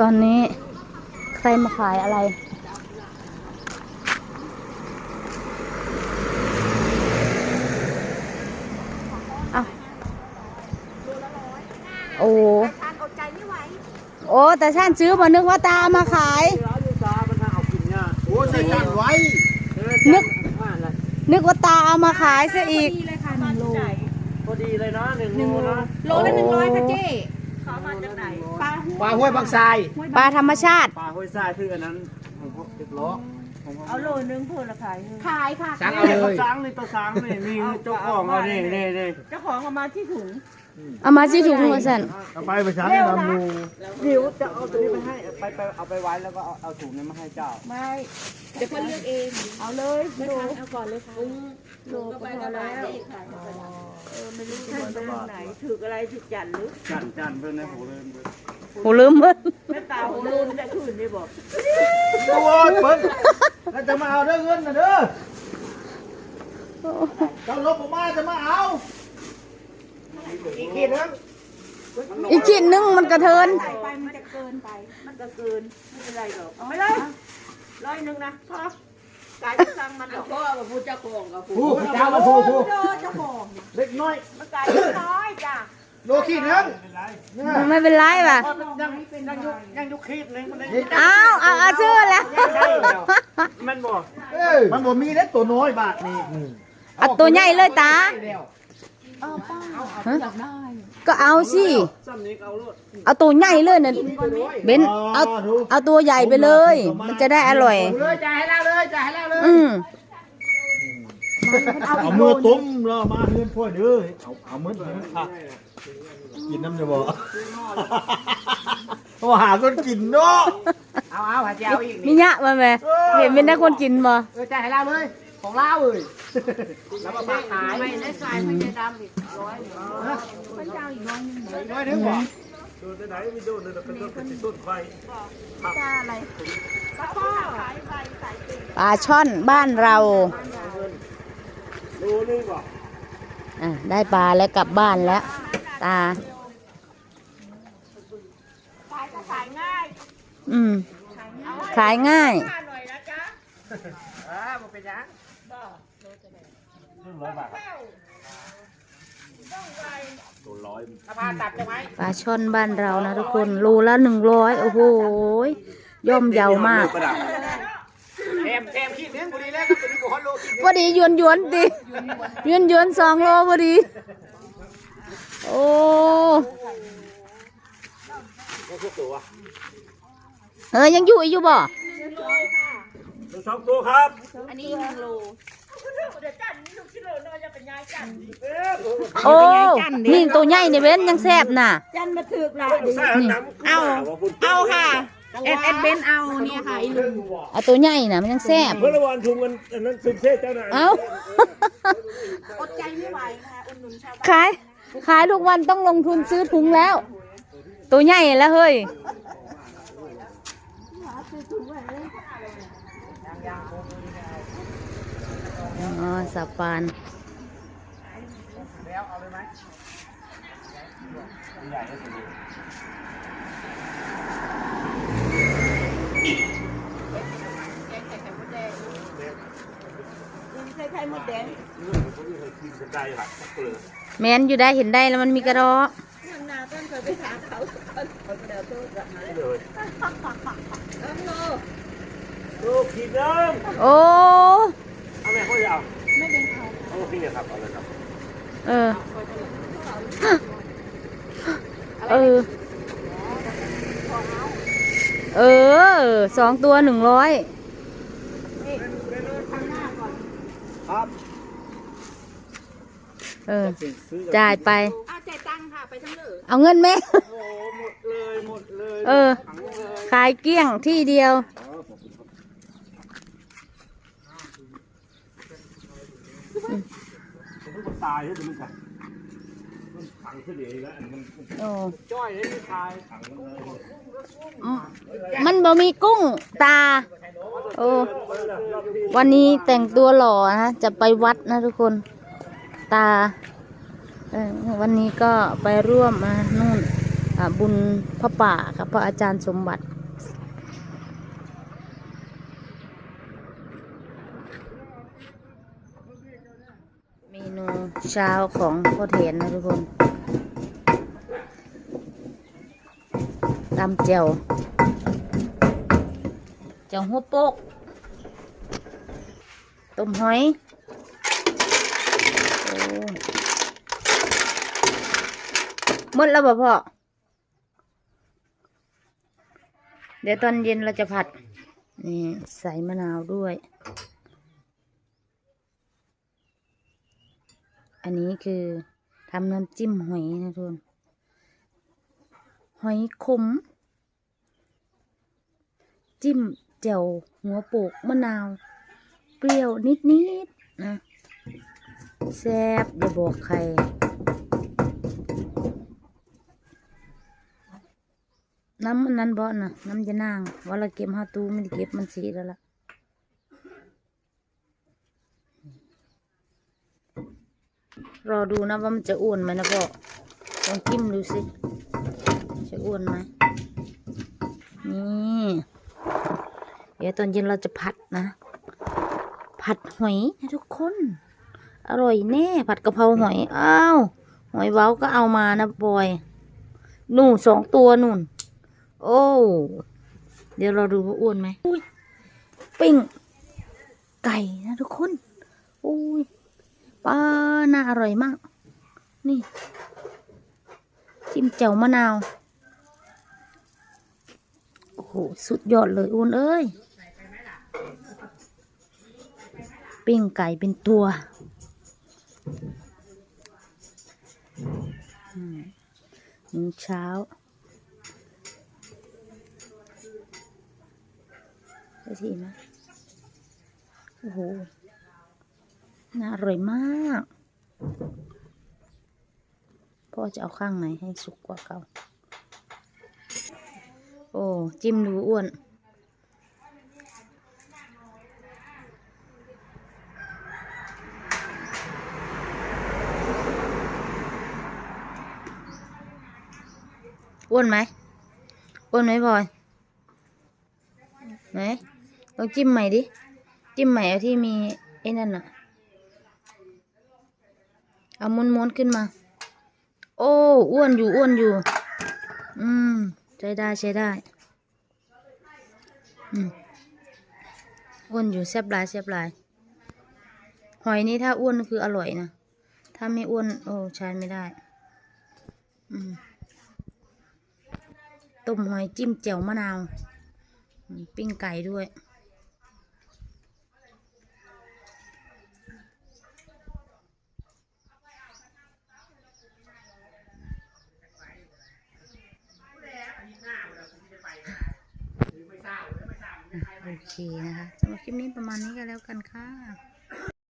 ตอนนี้ใครมาขายอะไร เอาโอ้ทานอดใจไม่ไหวโอ้แต่ฉันซื้อมานึกว่าตามาขาย ร้านลูกตามันน่าเอากินเนี่ยโอ้ใส่กันไว้นึก ว่าอะไรนึกว่าตาเอามาขายซะอีกดีเลยค่ะหนึ่งโลพอดีเลยนะหนึ่งโลนะโลละหนึ่งร้อยค่ะเจ๊ เขามาจากไหนปลาหูปลาห้วยบางทรายปลาธรรมชาติ ปลาห้วยทรายคืออันนั้นของพวกติดล้อเอาโลนึงเพื่อละขายขายค่ะ สั่งนี่เอาเลตัวยช้างนี่ตัวช้างนี่นี่เจ้าของเอานี่นี่นี่ เจ้าของเอามาที่ถุง เอามาที่ถุงมาสั่นเอาไปไปสั่งลำดูเดี๋ยวจะเอาตัวนี้ไปให้ไปไปเอาไปไว้แล้วก็เอาเอาถุงนี้มาให้เจ้าไม่เดี๋ยวเพื่อนเลือกเองเอาเลยโลเอาก่อนเลยค่ะโลก็พอแล้วเออไม่รู้ท่านไปทางไหนถืออะไรถือจันหรือจันจันเพื่อนในหูเลยโหลืมเบิดแม่ตาหูรุนแต่คืนได้บอกตัวเปิ้ลแล้วจะมาเอาเด้อเงินนะเด้อเจ้าลบออกมาจะมาเอา อีกขีดนึงอีกชิ้นหนึงมันกระเทิน ใส่ไปมันจะเกินไป มันก็เกินไม่เป็นไรหรอกเอาไปเลยร้อยหนึ่งนะพอกายสั่งมันหรอกก็มาพูดเจ้าของกับผู้เจ้ามาผู้ผู้เจ้าของเล็กน้อยมันกายน้อยจ้ะโลขีดนึงไม่เป็นไรป่ะยังยังยุกยังยุกขีดนึงมันได้เอาเอาเอาซื้อแล้วมันบอกเอ้ยมันบ่มีเล็กตัวน้อยบาทนี่เอาตัวใหญ่เลยตา ก็เอาสิ ซ้ำนี้เอาลูกเอาตัวใหญ่เลยน่ะเบนเอาเอาตัวใหญ่ไปเลย มันจะได้อร่อย เลยจ่ายให้เราเลยจ่ายให้เราเลยอืมเอามือตุ้มแล้วมาเฮือนพ่อเด้อเอาเอามือให้มันค่ะกินน้ำจะบ่เอาหาคนกินเนาะเอาเอาหาเจ้าอีกมียะมาไหมเห็นเป็นนักคนกินบ่เออจ่ายให้เราเลย ของเราเอ้ยแล้วมาฝากขายไม่ได้ใส่ไม่ได้ดำอีกร้อยหนึ่งพระเจ้าอีกร้อยหนึ่งน้อยนึงบ่โดนไหนมีโดนเลยเป็นต้นเป็นต้นไฟตาอะไรปลาพ่อขายใบใส่ติ่งปลาช่อนบ้านเราดูนึงบอกอะได้ปลาแล้วกลับบ้านแล้ว ตาขายก็ขายง่าย อืมขายง่ายค่าหน่อยนะจ๊ะอ่าบ่เป็นหยังหนึ่งร้อยบาทถ้าพาตัดได้ไหมปลาช่อนบ้านเรานะทุกคนโลละหนึ่งร้อยโอ้โหย่อมเยาวมากแถมแถมขีดนึงพอดีแล้วครับตัวนี้ก็ฮอตโลขีดนึงพอดีหยวนหยวนๆดิหยวนหยวนๆสองโลพอดี โอ้ก็คือตัวเออยังอยู่อีกอยู่บ่ตัวสองตัวครับ อันนี้หนึ่งโล โอ้นี่ตัวใหญ่เนี่ยเว้นยังแซ่บน่ะ จันมาถือกละใส่น้ำเอาเอาค่ะเอ็ดเอ็ดเบนเอาเนี่ยค่ะอีลุงเอาตัวใหญ่น่ะมันยังแซ่บเพื่อระวันทุงมันอันนั้นสุดเทศเจ้านายเอาอดใจไม่ไหวค่ะอุ่นนุนชาวขายขายทุกวันต้องลงทุนซื้อถุงแล้ว ตัวใหญ่แล้วเฮ้ย อ๋อสะปานใส่ไข่มดแดงได้ครับเกลือแมนอยู่ได้เห็นได้แล้วมันมีกระดอทางนาต้นเคยไปถามเขาเขาเดินโทษกลับมาเลยเออโลลูกขีดนึงโอ้ เอาแม่เขาจะเอาไม่เป็นเขาเอาพี่ครับเอาเลยครับเออ เออ เออ สองตัวหนึ่งร้อยครับเออ จ่ายไป เอาใจตังค่ะ ไปทั้งเหลือเอาเงินไหม โอ้หมดเลยหมดเลยเออ ขายเกลี้ยงที่เดียว มันตายใช่ไหมมันขังมันขังเฉลี่ยแล้วมันโอ้จ้อยเลยที่ตายขังมันเลยมันบ่มีกุ้งตา โอ้วันนี้แต่งตัวหล่อนะจะไปวัดนะทุกคน ตาเออวันนี้ก็ไปร่วมมานู่นอ่าบุญพระป่ากับพระอาจารย์สมบัติ เมนู เช้าของพ่อเทนนะทุกคนตำเจียวเจียวหัวโปกต้มหอยหมดแล้วบ่พ่อ เดี๋ยวตอนเย็นเราจะผัด นี่ใส่มะนาวด้วย อันนี้คือทำน้ำจิ้มหอยนะทุกคนหอยขม จิ้มแจ่วหัวโปกมะนาว เปรี้ยวนิดๆนะแซ่บอย่าบอกใครน้ำมันนั้นบ่นะน้ำจะนางว่าเราเก็บห้าตู้ไม่ได้เก็บมันสีแล้วล่ะ รอดูนะว่ามันจะอ้วนไหมนะพ่อลองจิ้มดูสิ จะอ้วนไหมนี่เดี๋ยวตอนเย็นเราจะผัดนะ ผัดหอยนะทุกคน อร่อยแน่ ผัดกะเพราหอยอ้าวหอยเว้าก็เอามานะบอยนู่นสองตัวนู่น โอ้เดี๋ยวเราดูว่าอ้วนไหมอุ้ยปิ้งไก่นะทุกคนอุ้ย ปลาน่าอร่อยมาก นี่ จิ้มแจ่วมะนาว โอ้โห สุดยอดเลยอ้วนเอ้ย ปิ้งไก่เป็นตัวอืมมื้อเช้าได้ทีไหมโอ้โห น่าอร่อยมาก พ่อจะเอาข้างไหนให้สุกกว่าเก่า โอ้ จิ้มดูอ้วน อ้วนไหม อ้วนไหมพลอยไหนลองจิ้มใหม่ดิ จิ้มใหม่เอาที่มีไอ้นั่นน่ะ เอาม้วนๆขึ้นมา โอ้อ้วนอยู่อ้วนอยู่ อืมใช้ได้ใช้ได้อืมอ้วนอยู่แซ่บหลายแซ่บหลายหอยนี่ถ้าอ้วนคืออร่อยนะถ้าไม่อ้วนโอ้ใช้ไม่ได้อืมต้มหอยจิ้มแจ่วมะนาว ปิ้งไก่ด้วย โอเคนะคะสำหรับคลิปนี้ประมาณนี้ก็แล้วกันค่ะ